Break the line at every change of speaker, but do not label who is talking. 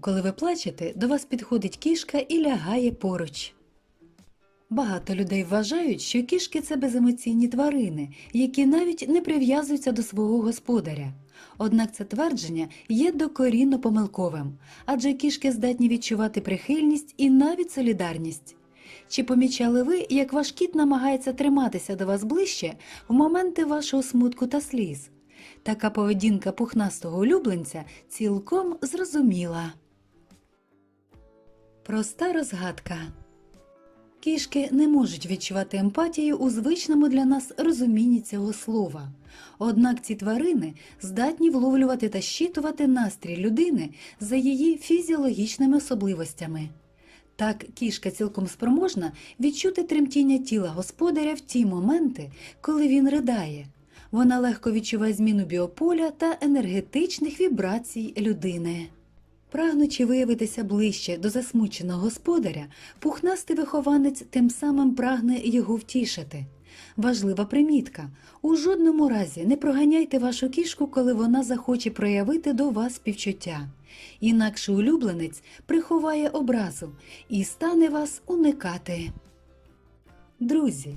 коли ви плачете, до вас підходить кішка і лягає поруч. Багато людей вважають, що кішки це беземоційні тварини, які навіть не прив'язуються до свого господаря. Однак це твердження є докорінно помилковим, адже кішки здатні відчувати прихильність і навіть солідарність. Чи помічали ви, як ваш кіт намагається триматися до вас ближче в моменти вашого смутку та сліз? Така поведінка пухнастого улюбленця цілком зрозуміла. Проста розгадка. Кішки не можуть відчувати емпатію у звичному для нас розумінні цього слова. Однак ці тварини здатні вловлювати та щитувати настрій людини за її фізіологічними особливостями. Так, кішка цілком спроможна відчути тремтіння тіла господаря в ті моменти, коли він ридає. Вона легко відчуває зміну біополя та енергетичних вібрацій людини. Прагнучи виявитися ближче до засмученого господаря, пухнастий вихованець тим самим прагне його втішити. Важлива примітка: у жодному разі не проганяйте вашу кішку, коли вона захоче проявити до вас співчуття. Інакше улюбленець приховає образу і стане вас уникати. Друзі,